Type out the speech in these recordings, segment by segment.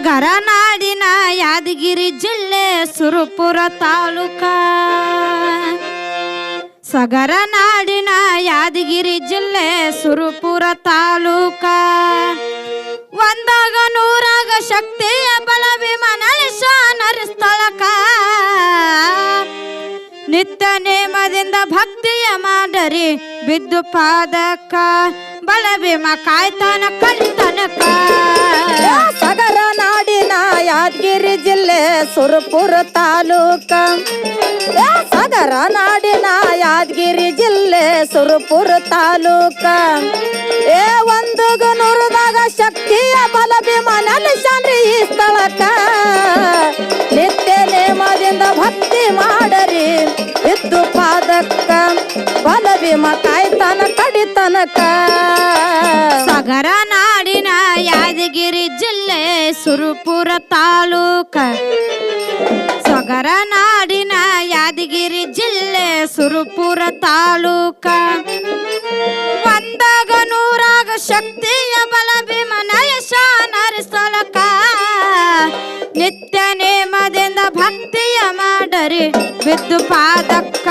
ನಾಡಿನ ಯಾದಗಿರಿ ಜಿಲ್ಲೆ ಸುರಪುರ ತಾಲೂಕ. ನಾಡಿನ ಯಾದಗಿರಿ ಜಿಲ್ಲೆ ಸುರಪುರ ತಾಲೂಕ. ಒಂದಾಗ ನೂರಾಗ ಶಕ್ತಿಯ ಬಲ ವಿಮಾನಲಿಶ ನರಿಸ್ತಳಕ ನಿತ್ಯ ನೇಮದಿಂದ ಭಕ್ತಿಯ ಮಾಡರಿ ಬಿದ್ದು ಪಾದಕ. ಬಲ ಭೀಮ ಕಾಯ್ತಾನ ಕಳಿತನಕ ಯಾದಗಿರಿ ಜಿಲ್ಲೆ ಸುರಪುರ ತಾಲೂಕ. ಸಗರ ನಾಡಿನ ಯಾದಗಿರಿ ಜಿಲ್ಲೆ ಸುರಪುರ ತಾಲೂಕ. ಏ, ಒಂದು ನೂರದಾಗ ಶಕ್ತಿಯ ಬಲ ಭೀಮನಲ್ಲಿ ಶಾನ್ರಿ ಈ ಸ್ಥಳಕ್ಕ. ನಿತ್ಯ ನೇಮದಿಂದ ಭಕ್ತಿ ಮಾಡರಿ ಇದ್ದು ಪಾದಕ್ಕ. ಬಲ ಭೀಮ ಕಾಯ್ತಾನ ಕಡಿತನಕ ಸಗರ ನಾಡಿನ ಜಿಲ್ಲೆ ಸುರಪುರ ತಾಲೂಕ. ಸೊಗರ ನಾಡಿನ ಯಾದಗಿರಿ ಜಿಲ್ಲೆ ಸುರಪುರ ತಾಲೂಕ. ಒಂದಾಗ ನೂರಾಗ ಶಕ್ತಿಯ ಬಲ ಭೀಮನಯ ನರಿಸಲಕ ನಿತ್ಯ ನೇಮದಿಂದ ಭಕ್ತಿಯ ಮಾಡರಿ. ಬಿದ್ದು ಪಾದಕ್ಕ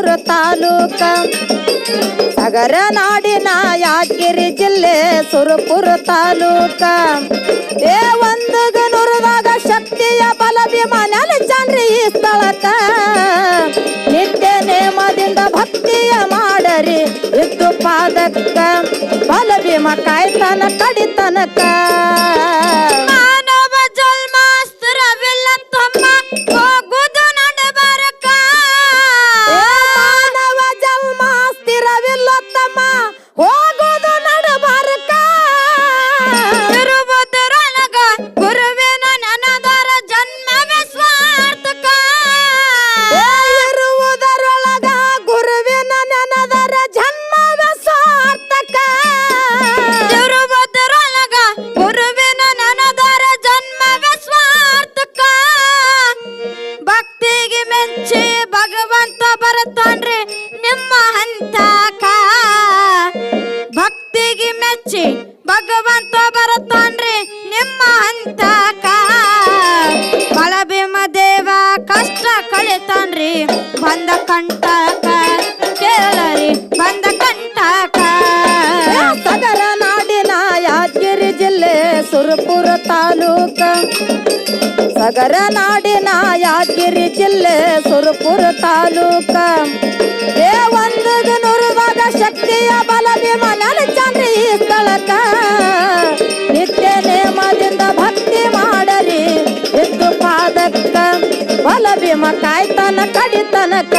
ಸುರಪುರ ತಾಲೂಕ. ಸಗರ ನಾಡಿನ ಯಾದಗಿರಿ ಜಿಲ್ಲೆ ಸುರಪುರ ತಾಲೂಕ. ಏ ಒಂದು ನುರಿದಾಗ ಶಕ್ತಿಯ ಬಲ ಭೀಮನಲ್ಲಿ ಚಂದ್ರಿ ಈ ಸ್ಥಳಕ್ಕ. ನಿತ್ಯ ನೇಮದಿಂದ ಭಕ್ತಿಯ ಮಾಡರಿ ಇದ್ದು ಪಾದಕ್ಕ. ಬಲ ಭೀಮ ಕಾಯ್ತಾನ ಕಡಿತನಕ ಹಂತಕ ಭಕ್ತಿಗೆ ಮೆಚ್ಚಿ ಭಗವಂತ ಬರುತ್ತಾನ್ರಿ ನಿಮ್ಮ ಹಂತಕ. ಬಲಭೀಮ ದೇವ ಕಷ್ಟ ಕಳಿತಾನ್ರಿ, ಬಂದ ಕಂಟಕ ಕೇಳರಿ ಬಂದ ಕಂಟಕ. ಏ ಸಗರ ನಾಡಿನ ಯಾದಗಿರಿ ಜಿಲ್ಲೆ ಸುರಪುರ ತಾಲೂಕ. ಸಗರ ನಾಡಿನ ಯಾದಗಿರಿ ಜಿಲ್ಲೆ ಸುರಪುರ ತಾಲೂಕ. ಶಕ್ತಿಯ ಬಲ ಭೀಮನಲ್ಲಿ ಚಂದ್ರಿ ನಿತ್ಯ ಭಕ್ತಿ ಮಾಡರಿ ಎದ್ದು ಪಾದಕ್ಕ ಬಲ ಭೀಮ ಕಾಯ್ತನ ಕಡಿತನಕ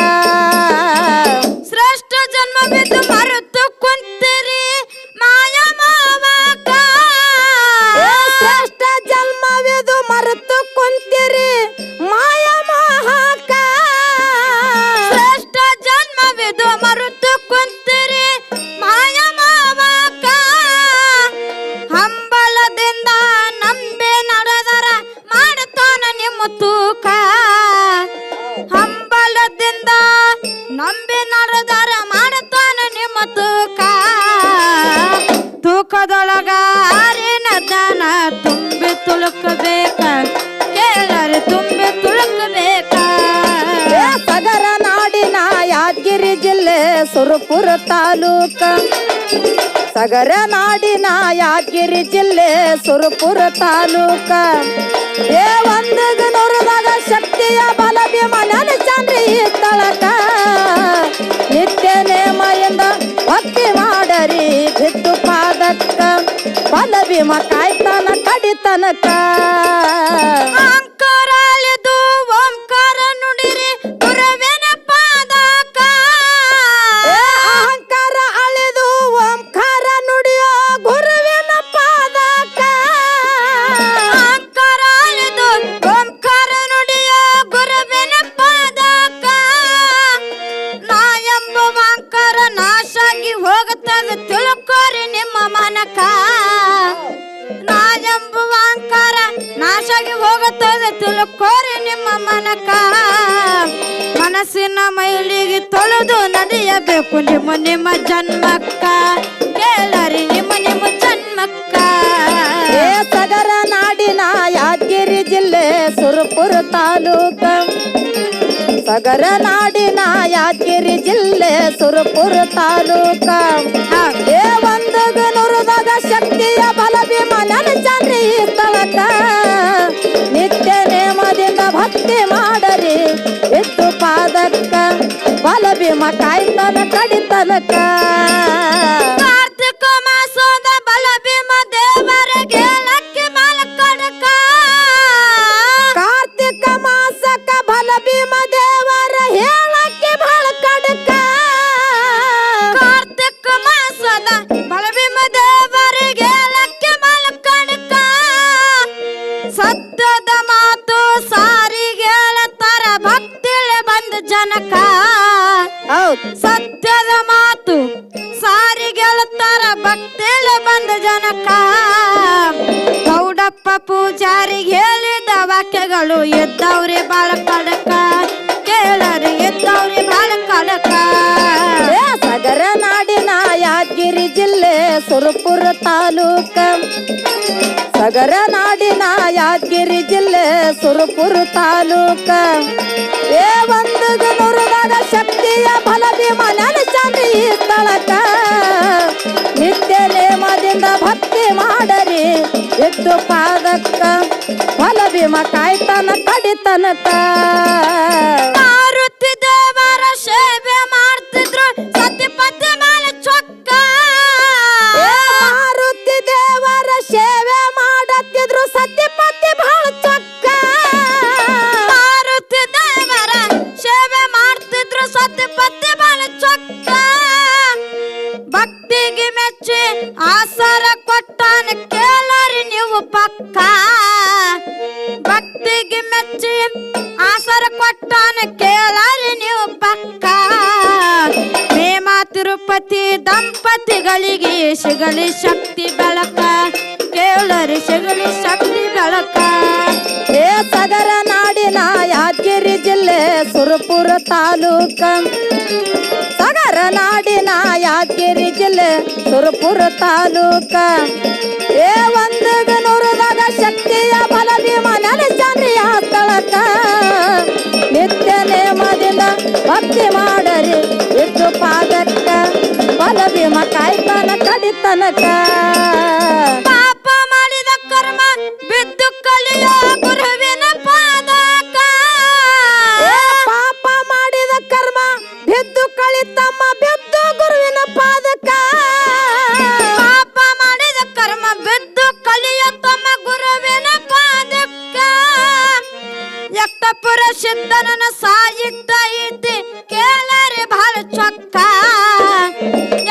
ತೂಕದೊಳಗ ಆರಿನ ದನ ತುಂಬಿ ತುಳುಕಬೇಕ ಕೇಳರಿ ತುಂಬಿ ತುಳುಕಬೇಕ ಏ ಸಗರ ನಾಡಿನ ಯಾದಗಿರಿ ಜಿಲ್ಲೆ ಸುರಪುರ ತಾಲೂಕ ಸಗರ ನಾಡಿನ ಯಾದಗಿರಿ ಜಿಲ್ಲೆ ಸುರಪುರ ತಾಲೂಕ ಏ ಭೀಮ ಕಾಯ್ತಾನ ಕಡಿತನಕ. ಮನಸ್ಸಿನ ಮೈಲಿಗೆ ತೊಳೆದು ನಡೆಯಬೇಕು. ನಿಮ್ಮ ನಿಮ್ಮ ಜನ್ಮಕ್ಕ ಕೇಳರಿ ನಿಮ್ಮ ನಿಮ್ಮ ಜನ್ಮಕ್ಕ. ಏ ಸಗರ ನಾಡಿನ ಯಾದಗಿರಿ ಜಿಲ್ಲೆ ಸುರಪುರ ತಾಲೂಕ. ಸಗರ ನಾಡಿನ ಯಾದಗಿರಿ ಜಿಲ್ಲೆ ಸುರಪುರ ತಾಲೂಕ. ಏ ಒಂದು ನುರುದಾಗ ಶಕ್ತಿಯ ಸ್ಥಳಕ್ಕ. ನಿತ್ಯ ನೇಮದಿಂದ ಭಕ್ತಿ ಮಾಡರಿ ಭೀಮ ಕಾಯ್ತನ ಕಡಿತನಕ ಜನಕ ಗೌಡಪ್ಪ ಪೂಜಾರಿಗೆ ಹೇಳಿದ ವಾಕ್ಯಗಳು ಎದ್ದವ್ರೆ ಬಾಳ ಕಡಕ. ಕೇಳರಿ ಎದ್ದವ್ರೆ ಬಾಳ ಕಡಕ. ಸಗರ ನಾಡಿನ ಯಾದಗಿರಿ ಜಿಲ್ಲೆ ಸುರಪುರ ತಾಲೂಕ. ಸಗರ ನಾಡಿನ ಯಾದಗಿರಿ ಜಿಲ್ಲೆ ಸುರಪುರ ತಾಲೂಕ. ಏ, ಒಂದು ಶಕ್ತಿಯ ಫಲ ಭೀಮ ನೆನಚಂದ್ರಿ ಈ ಸ್ಥಳಕ್ಕ. ಭೀಮ ಕಾಯ್ತಾನ ಕಡಿತನಕ. ಮೆಚ್ಚಿ ಆಸರ ಕೊಟ್ಟಾನ ಕೇಳರಿ ನೀವು ಪಕ್ಕ. ಭಕ್ತಿಗೆ ಮೆಚ್ಚಿ ಆಸರ ಕೊಟ್ಟಾನ ಕೇಳರಿ ನೀವು ಪಕ್ಕ. ಪ್ರೇಮ ತಿರುಪತಿ ದಂಪತಿಗಳಿಗೆ ಸಿಗಲಿ ಶಕ್ತಿ ಬೆಳಕ. ಕೇಳರಿ ಸಿಗಲಿ ಶಕ್ತಿ ಬೆಳಕ. ಏ ಸಗರ ನಾಡಿನ ಯಾದಗಿರಿ ಜಿಲ್ಲೆ ಸುರಪುರ ತಾಲೂಕ. ಯಾದಗಿರಿ ಜಿಲ್ಲೆ ಸುರಪುರ ತಾಲೂಕ. ಏ ಒಂದು ನುರುದಾಗ ಶಕ್ತಿಯ ಬಲದಿ ಮನನ ಚಂದ್ರಿಯ ಸ್ಥಳಕ್ಕ. ನಿತ್ಯ ನೇಮದಿಂದ ಭಕ್ತಿ ಮಾಡರಿ ಇಟ್ಟು ಪಾದಕ್ಕ, ಬಲಭೀಮ ಕಾಯ್ತನ ಕಡಿತನಕ ಪಾದಕ. ಪಾಪ ಮಾಡಿದ ಕರ್ಮ ಬಿದ್ದು ಕಲಿಯೋ ತಮ್ಮ ಗುರುವಿನ ಪಾದಕ್ಕ. ಯಕ್ತಪುರ ಸಿದ್ಧನನ ಸಾಹಿತ್ಯ ಐತಿ ಕೇಳರಿ ಬಹಳ ಚೊಕ್ಕ.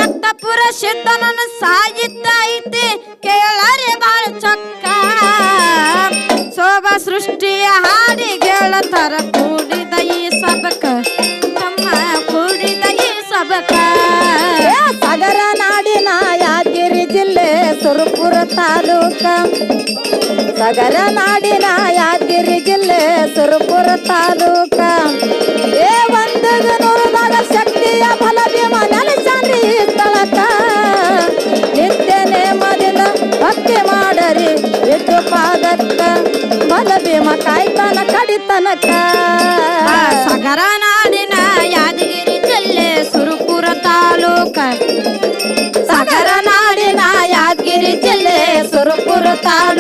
ಯಕ್ತಪುರ ಸಿದ್ಧನನ ಸಾಹಿತ್ಯ ಐತಿ ಕೇಳರಿ ಬಹಳ ಚೊಕ್ಕ. ಶೋಭಾ ಸೃಷ್ಟಿಯ ಹಾಡಿ ಗೆಳತರ ಸಗರ ನಾಡಿನ ಯಾದಗಿರಿ ಜಿಲ್ಲೆ ಸುರಪುರ ತಾಲೂಕ. ಏ ಒಂದು ನುರುದಾಗ ಶಕ್ತಿಯ ಬಲ ಭೀಮ ನೆನಚಂದ್ರಿ ಈ ಸ್ಥಳಕ್ಕ. ನಿತ್ಯ ನೇಮದಿಂದ ಭಕ್ತಿ ಮಾಡರಿ ಇಟ್ಟು ಪಾದಕ್ಕ ಬಲ ಭೀಮ ಕಾಯ್ತನ ಕಡಿತನಕ ಸಗರ ನಾಡಿನ ಯಾದಗಿರಿ ಜಿಲ್ಲೆ ಸುರಪುರ ತಾಲೂಕ. tocar